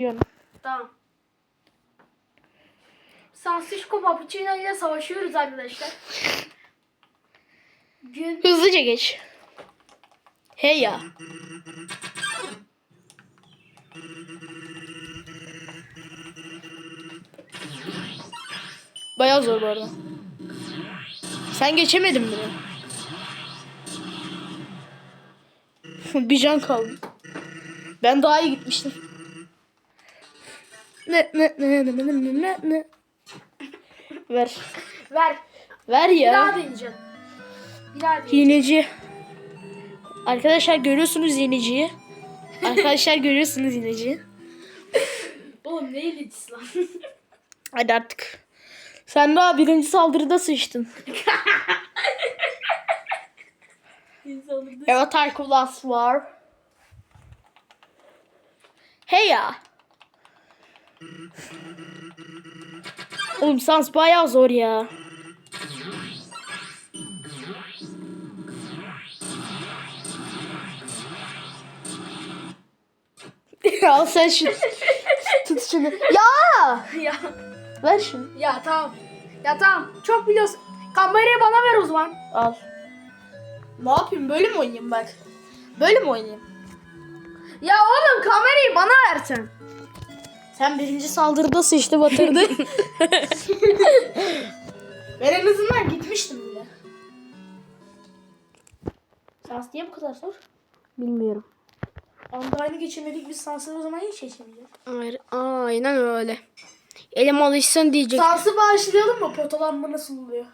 Diyorum. Tamam. Francisco Papuchino ile savaşıyoruz arkadaşlar. Gün Hızlıca geç. Hey ya. Bayağı zor bu arada. Sen geçemedin mi? bir can kaldı. Ben daha iyi gitmiştim. Ne ne ne ne ne ne ne ne. Ver. ver. Ver Bir daha ya. deneyeceğim. Bir daha deneyeceğim. Hileci. Arkadaşlar görüyorsunuz hileciyi. Arkadaşlar görüyorsunuz hileciyi. Oğlum ne iletisi lan? Hadi artık. Sen daha birinci saldırıda sıçtın. Evet Arkulas var. Hey ya. Oğlum sans bayağı zor ya. Al sen şu tut şunu. Ya! ya. Ver şunu. Ya tamam. Ya tamam. Çok biliyorsun. Kamerayı bana ver o zaman. Al. Ne yapayım? Böyle mi oynayayım bak? Böyle mi oynayayım? Ya oğlum kamerayı bana versen. Sen birinci saldırıda sıçtı batırdı. ben en azından gitmiştim bile. Sans niye bu kadar zor? Bilmiyorum. Anda aynı geçemedik biz Sans'ı o zaman hiç geçemeyeceğiz. Aynen, aynen öyle. Elim alışsın diyecek. Sans'ı bağışlayalım mı? Potalanma nasıl oluyor?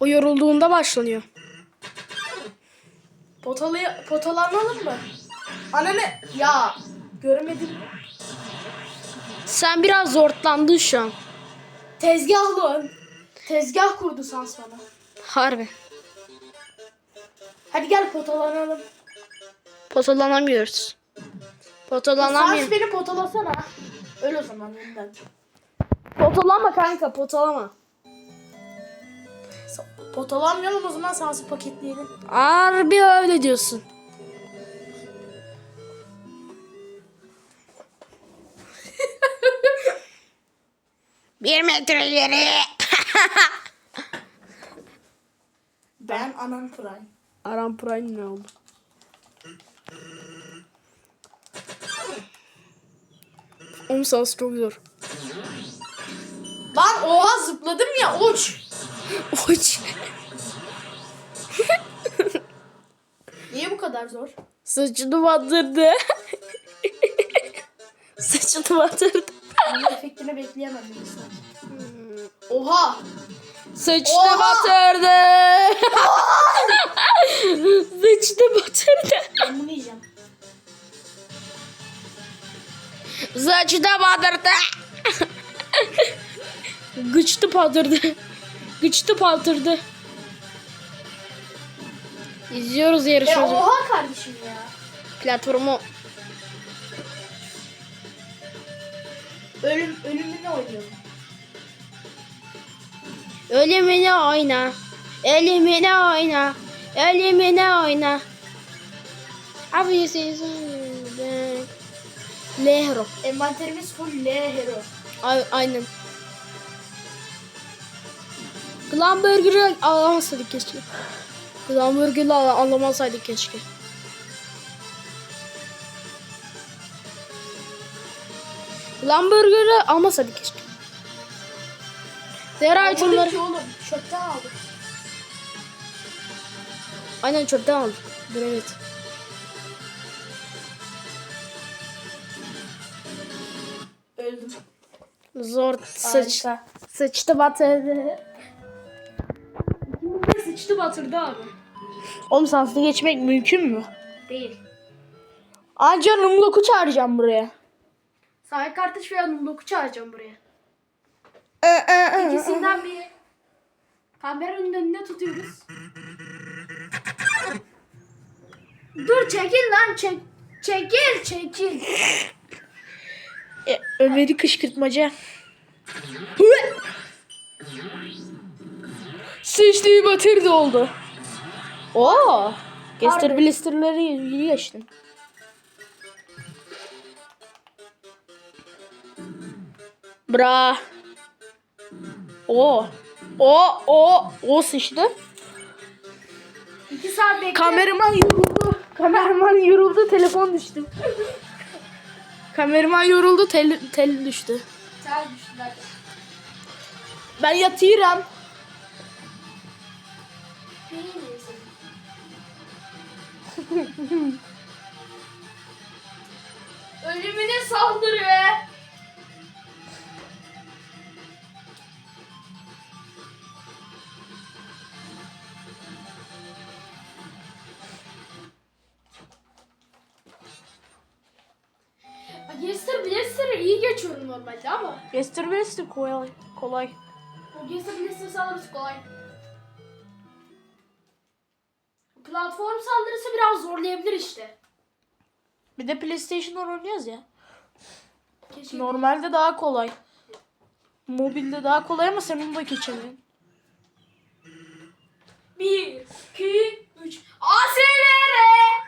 O yorulduğunda başlanıyor. Potalayı, potalanalım mı? Ananı... Ya göremedim. Sen biraz zortlandın şu an. Tezgah lan. Tezgah kurdu Sans bana. Harbi. Hadi gel potalanalım. Potalanamıyoruz. Sans Potalanamıyor. beni potalasana. Öl o zaman yeniden. Potalama kanka potalama. Potalanmayalım o zaman Sans'ı paketleyelim. Harbi öyle diyorsun. Bir metre ileri. Ben Anan Prime. Aram Prime ne oldu? Oğlum sağlısı çok zor. Lan oha zıpladım ya uç. Uç. Niye bu kadar zor? Saçını batırdı. Saçını batırdı. Bunun efektini bekleyemem bir insan. Oha. Saçını Oha! batırdı. Saçını batırdı. Ben bunu yiyeceğim. Saçını batırdı. Gıçtı patırdı. Gıçtı patırdı. İzliyoruz E yarışımızı. oha kardeşim ya. Platformu Ölüm, ölümünü oynuyorum. Ölümüne oyna. Ölümüne oyna. Ölümüne oyna. Abi siz Lehro. Envanterimiz full L hero. Ay, aynen. Glamburger'ı alamasaydık keşke. Glamburger'ı al alamasaydık keşke. Glamburger'ı almasaydık keşke. Diğer Almadık itemları oğlum. Çöpten aldık. aynen çöpten aldık. Dur evet. Öldüm. Zor sıç. Sıçtı batırdı. Sıçtı batırdı abi. Oğlum Sans'ı geçmek mümkün mü? Değil. Anca Numlok'u çağıracağım buraya. Sahip kardeş veya Numlok'u çağıracağım buraya. Ee, ee, ee, ee. İkisinden biri. Kameranın önünde tutuyoruz. Dur çekil lan çek. Çekil çekil. E, Ömer'i kışkırtmaca. Sıçtığı batırdı oldu. Oo. Gester blisterları iyi geçtin. Bra. O. O. O. O sıçtı. 2 saat bekle. Kameraman yoruldu. Kameraman yoruldu. Telefon düştü. Kameraman yoruldu. Tel, tel düştü. Sen düştü zaten. Ben yatıyorum. Ölümüne saldırı. Gester Blaster'ı iyi geçiyorum normalde ama Bester Bester kolay. Kolay. o Gester Blaster saldırısı kolay. Platform saldırısı biraz zorlayabilir işte. Bir de PlayStation'dan oynuyoruz ya. Keşke Normalde daha kolay. Mobilde daha kolay ama sen onu da geçemiyorsun. 1, 2, 3. ASLR!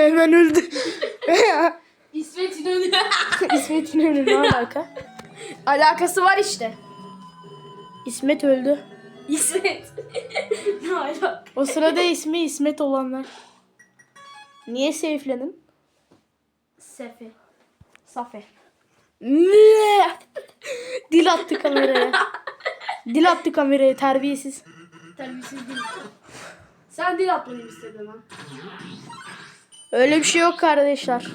Hemen öldü. İsmet İnönü. İsmet İnönü ne alaka? Alakası var işte. İsmet öldü. İsmet. ne alaka? O sırada ismi İsmet olanlar. Niye seyfledin? Sefer. Safe. Dil attı kameraya. Dil attı kameraya terbiyesiz. Terbiyesiz değil. Sen dil atmayı istedin ha. Öyle bir şey yok kardeşler.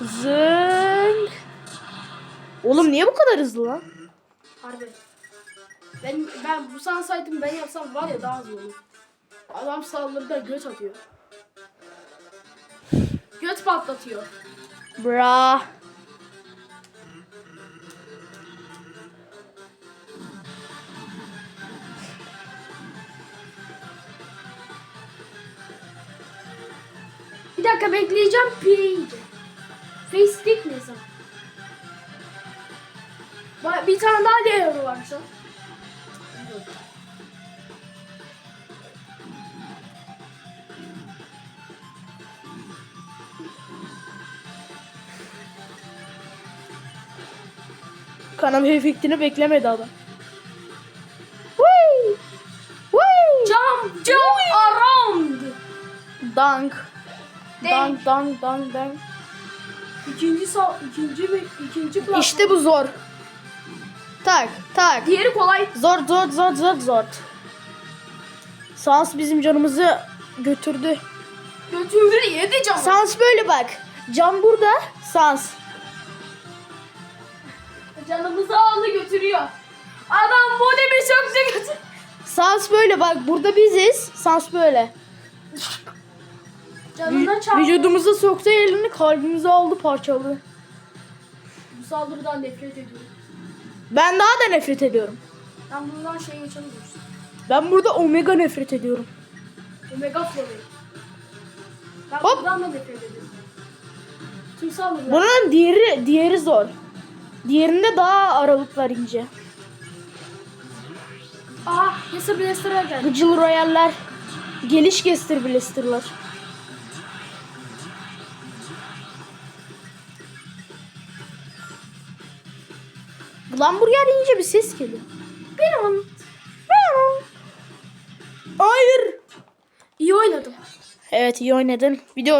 Zing. Oğlum niye bu kadar hızlı lan? Harbi. Ben, ben bu sansaydım ben yapsam var ya daha hızlı olur. Adam saldırıda göt atıyor. Göt patlatıyor. Bra. Bir dakika bekleyeceğim yiyeceğim. Facestick ne zaman? Bir tane daha diğer var şu an. Kanama efektini beklemedi adam. Whee! Whee! Jump, jump around. Dank. Dank dank dank dank. İkinci sağ, ikinci ve ikinci platform. İşte bu zor. Tak tak. Diğeri kolay. Zor zor zor zor zor. Sans bizim canımızı götürdü. Götürdü yedi canım. Sans böyle bak. Can burada. Sans. Canımızı aldı götürüyor. Adam modemi söktü götür. Sans böyle bak. Burada biziz. Sans böyle. Canına çarptı. Vücudumuza soktu elini kalbimizi aldı parçaladı. Bu saldırıdan nefret ediyorum. Ben daha da nefret ediyorum. Ben bundan şey geçemiyoruz. Ben burada omega nefret ediyorum. Omega Flow'u. Ben Hop. bundan da nefret ediyorum. Kim saldırıyor? Bunun diğeri diğeri zor. Diğerinde daha aralıklar ince. Aha Yasa Blaster'a geldi. Gıcıl royaller. Geliş gestir blasterlar. Hamburger yiyince bir ses geliyor. Benim. Hayır. İyi oynadım. Evet iyi oynadın. Video